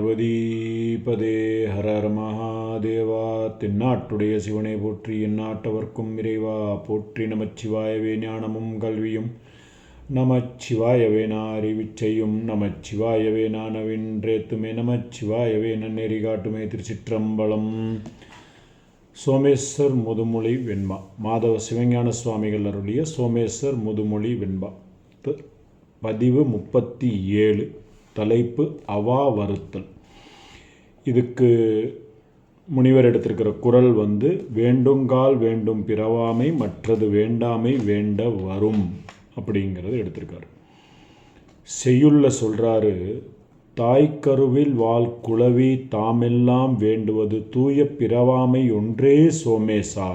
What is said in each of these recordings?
பார்வதிபதே ஹர ஹர மகாதேவா தென்னாட்டுடைய சிவனை போற்றி எந்நாட்டவர்க்கும் இறைவா போற்றி நமச்சிவாயவே ஞானமும் கல்வியும் நமச்சிவாயவே நான் அறிவிச்சையும் நமச்சிவாயவே நானவின்றேத்துமே நமச்சிவாயவே நன்னெறி காட்டுமே திருச்சிற்றம்பலம். சோமேஸ்வர் முதுமொழி வெண்பா. மாதவ சிவஞான சுவாமிகள் அருளிய சோமேஸ்வர் முதுமொழி வெண்பா. பதிவு முப்பத்தி ஏழு. தலைப்பு அவா வருத்தல் இதுக்கு முனிவர் எடுத்திருக்கிற குரல் வந்து வேண்டுங்கால் வேண்டும் பிறவாமை மற்றது வேண்டாமை வேண்ட வரும் அப்படிங்கிறது எடுத்திருக்காரு. செய்யுள்ள சொல்கிறாரு தாய்க்கருவில் வாழ் குளவி தாமெல்லாம் வேண்டுவது தூய பிறவாமை ஒன்றே சோமேசா.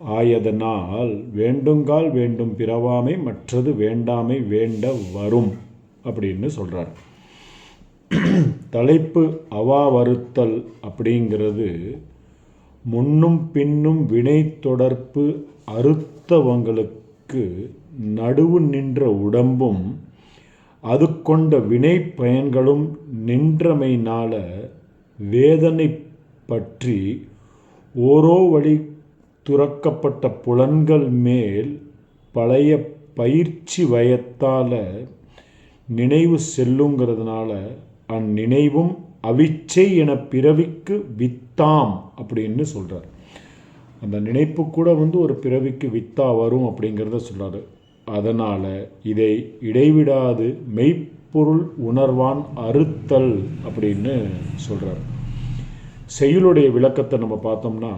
ஆயதனால் வேண்டுங்கால் வேண்டும் பிறவாமை மற்றது வேண்டாமை வேண்ட வரும் அப்படின்னு சொல்கிறார் தலைப்பு அவா வருத்தல் அப்படிங்கிறது முன்னும் பின்னும் வினை தொடர்பு அறுத்தவங்களுக்கு நடுவு நின்ற உடம்பும் அது கொண்ட வினை பயன்களும் நின்றமையினால வேதனை பற்றி ஓரோ வழி துறக்கப்பட்ட புலன்கள் மேல் பழைய பயிற்சி வயத்தால் நினைவு செல்லுங்கிறதுனால அந்நினைவும் அவிச்சை என பிறவிக்கு வித்தாம் அப்படின்னு சொல்கிறார் அந்த நினைப்பு கூட வந்து ஒரு பிறவிக்கு வித்தா வரும் அப்படிங்கிறத சொல்கிறாரு அதனால் இதை இடைவிடாது மெய்ப்பொருள் உணர்வான் அறுத்தல் அப்படின்னு சொல்கிறார் செயலுடைய விளக்கத்தை நம்ம பார்த்தோம்னா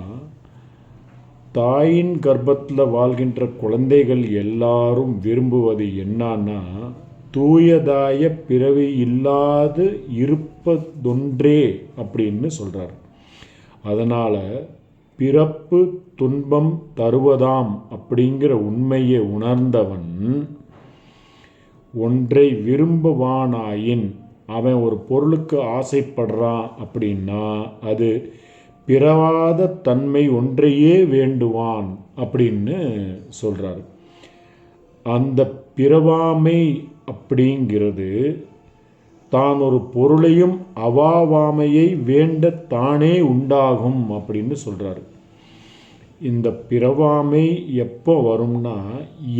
தாயின் கர்ப்பத்தில் வாழ்கின்ற குழந்தைகள் எல்லாரும் விரும்புவது என்னன்னா தூயதாய பிறவி இல்லாது இருப்பதொன்றே அப்படின்னு சொல்கிறார் அதனால் பிறப்பு துன்பம் தருவதாம் அப்படிங்கிற உண்மையை உணர்ந்தவன் ஒன்றை விரும்புவானாயின் அவன் ஒரு பொருளுக்கு ஆசைப்படுறான் அப்படின்னா அது பிறவாத தன்மை ஒன்றையே வேண்டுவான் அப்படின்னு சொல்கிறார் அந்த பிறவாமை அப்படிங்கிறது தான் ஒரு பொருளையும் அவாவாமையை வேண்ட தானே உண்டாகும் அப்படின்னு சொல்கிறாரு இந்த பிறவாமை எப்போ வரும்னா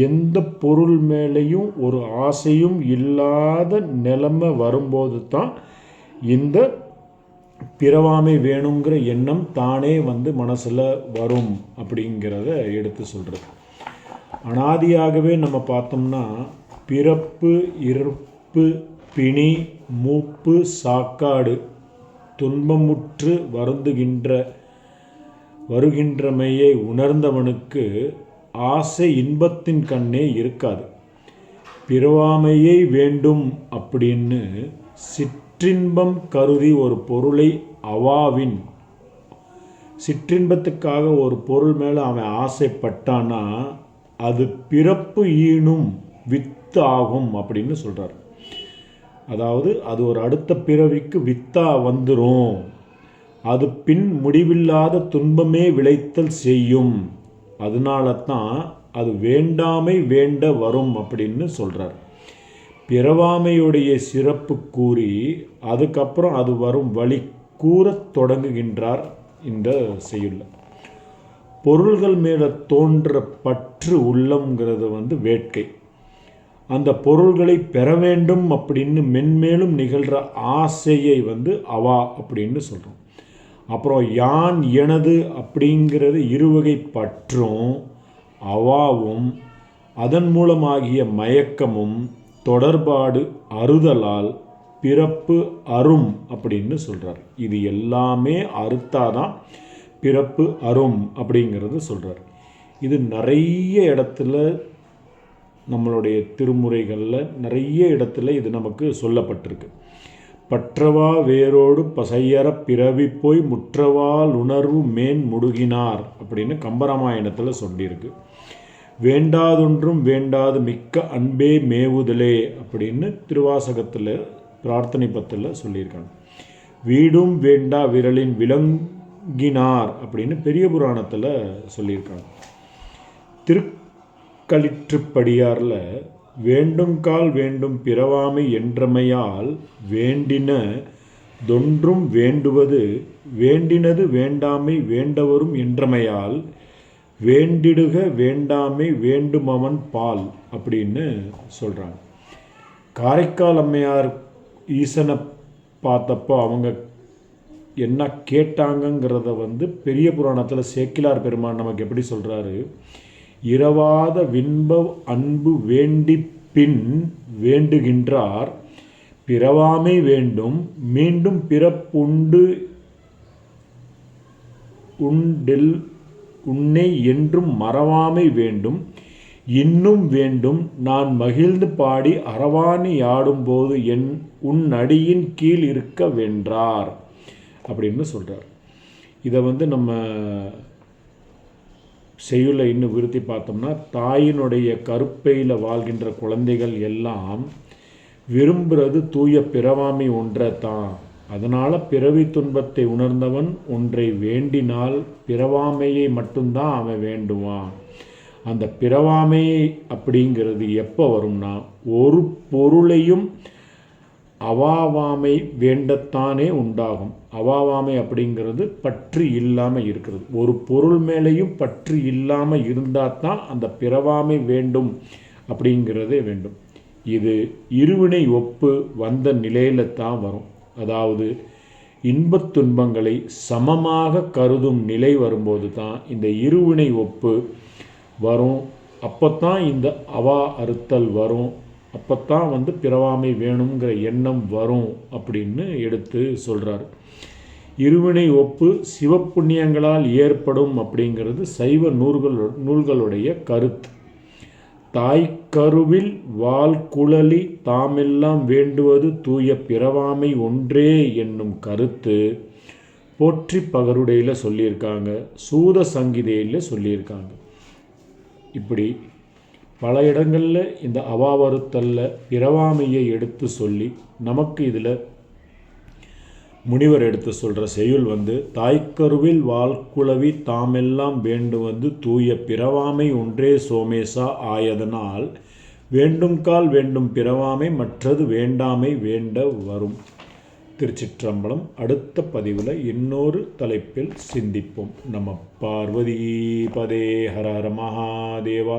எந்த பொருள் மேலேயும் ஒரு ஆசையும் இல்லாத நிலைமை வரும்போது தான் இந்த பிறவாமை வேணுங்கிற எண்ணம் தானே வந்து மனசில் வரும் அப்படிங்கிறத எடுத்து சொல்கிறது அனாதியாகவே நம்ம பார்த்தோம்னா பிறப்பு இறப்பு பிணி மூப்பு சாக்காடு துன்பமுற்று வருந்துகின்ற வருகின்றமையை உணர்ந்தவனுக்கு ஆசை இன்பத்தின் கண்ணே இருக்காது. பிறவாமையை வேண்டும் அப்படின்னு சிற்றின்பம் கருதி ஒரு பொருளை அவாவின். சிற்றின்பத்துக்காக ஒரு பொருள் மேலே அவன் ஆசைப்பட்டானா அது பிறப்பு ஈனும் வித் ஆகும் அப்படின்னு சொல்கிறார் அதாவது அது ஒரு அடுத்த பிறவிக்கு வித்தா வந்துடும் அது பின் முடிவில்லாத துன்பமே விளைத்தல் செய்யும். அதனால தான் அது வேண்டாமை வேண்ட வரும் அப்படின்னு சொல்கிறார் பிறவாமையுடைய சிறப்பு கூறி அதுக்கப்புறம் அது வரும் வழி கூறத் தொடங்குகின்றார் இந்த செய்யுள்ள. பொருள்கள் மேலே தோன்ற பற்று உள்ளங்கிறது வந்து வேட்கை. அந்த பொருள்களை பெற வேண்டும் அப்படின்னு மென்மேலும் நிகழ்கிற ஆசையை வந்து அவா அப்படின்னு சொல்கிறோம் அப்புறம் யான் எனது அப்படிங்கிறது இருவகை பற்றும் அவாவும் அதன் மூலமாகிய மயக்கமும் தொடர்பாடு அறுதலால் பிறப்பு அரும் அப்படின்னு சொல்கிறார் இது எல்லாமே அறுத்தாதான் பிறப்பு அரும் அப்படிங்கிறது சொல்கிறார் இது நிறைய இடத்துல நம்மளுடைய திருமுறைகளில் நிறைய இடத்துல இது நமக்கு சொல்லப்பட்டிருக்கு. பற்றவா வேரோடு பசையற பிறவி போய் முற்றவால் உணர்வு மேன் முடுகினார் அப்படின்னு கம்பராமாயணத்தில் சொல்லியிருக்கு. வேண்டாதொன்றும் வேண்டாது மிக்க அன்பே மேவுதலே அப்படின்னு திருவாசகத்தில் பிரார்த்தனை பத்தில் சொல்லியிருக்காங்க. வீடும் வேண்டா விரலின் விலங்கினார் அப்படின்னு பெரிய புராணத்தில் சொல்லியிருக்காங்க. திரு திருக்களிற்றுப்படியாரில் வேண்டுங்கால் வேண்டும் பிறவாமை என்றமையால் வேண்டின தொன்றும் வேண்டுவது வேண்டினது வேண்டாமை வேண்டவரும் என்றமையால் வேண்டிடுக வேண்டாமை வேண்டுமவன் பால் அப்படின்னு சொல்கிறாங்க காரைக்கால் அம்மையார் ஈசனை பார்த்தப்போ அவங்க என்ன கேட்டாங்கங்கிறத வந்து பெரிய புராணத்தில் சேக்கிலார் பெருமான் நமக்கு எப்படி சொல்கிறாரு இரவாத விண்ப அன்பு வேண்டி பின் வேண்டுகின்றார். பிறவாமை வேண்டும் மீண்டும் பிறப்புண்டு உண்டில் உன்னை என்றும் மறவாமை வேண்டும். இன்னும் வேண்டும் நான் மகிழ்ந்து பாடி அரவாணி ஆடும்போது என் உன் அடியின் கீழ் இருக்க வென்றார். அப்படின்னு சொல்கிறார் இதை வந்து நம்ம செய்யுளை இன்னும் விருத்தி பார்த்தோம்னா தாயினுடைய கருப்பையில் வாழ்கின்ற குழந்தைகள் எல்லாம் விரும்புகிறது தூய பிறவாமை ஒன்றை தான் அதனால் பிறவி துன்பத்தை உணர்ந்தவன் ஒன்றை வேண்டினால் பிறவாமையை மட்டும்தான் அவன் வேண்டுவான். அந்த பிறவாமை அப்படிங்கிறது எப்போ வரும்னா ஒரு பொருளையும் அவாவாமை வேண்டத்தானே உண்டாகும். அவாவாமை அப்படிங்கிறது பற்று இல்லாமல் இருக்கிறது. ஒரு பொருள் மேலேயும் பற்று இல்லாமல் இருந்தால் தான் அந்த பிறவாமை வேண்டும் அப்படிங்கிறதே வேண்டும். இது இருவினை ஒப்பு வந்த நிலையில தான் வரும். அதாவது இன்பத் துன்பங்களை சமமாக கருதும் நிலை வரும்போது தான் இந்த இருவினை ஒப்பு வரும். அப்போத்தான் இந்த அவா அறுத்தல் வரும். அப்போ தான் வந்து பிறவாமை வேணுங்கிற எண்ணம் வரும் அப்படின்னு எடுத்து சொல்கிறார் இருவினை ஒப்பு சிவப்புண்ணியங்களால் ஏற்படும் அப்படிங்கிறது சைவ நூல்கள் நூல்களுடைய கருத்து. தாய்க்கருவில் வால் குழலி தாமெல்லாம் வேண்டுவது தூய பிறவாமை ஒன்றே என்னும் கருத்து போற்றி பகருடையில் சொல்லியிருக்காங்க சூத சங்கீதையில் சொல்லியிருக்காங்க. இப்படி பல இடங்களில் இந்த அவாவருத்தல்ல பிறவாமையை எடுத்து சொல்லி நமக்கு இதில் முனிவர் எடுத்து சொல்கிற செய்யுள் வந்து தாய்க்கருவில் வாழ்குளவி தாமெல்லாம் வேண்டு வந்து தூய பிறவாமை ஒன்றே சோமேசா ஆயதனால் வேண்டும் கால் வேண்டும் பிறவாமை மற்றது வேண்டாமை வேண்ட வரும் திருச்சிற்றம்பலம் அடுத்த பதிவில் இன்னொரு தலைப்பில் சிந்திப்போம். நம்ம பார்வதி பதே ஹர ஹர மகாதேவா.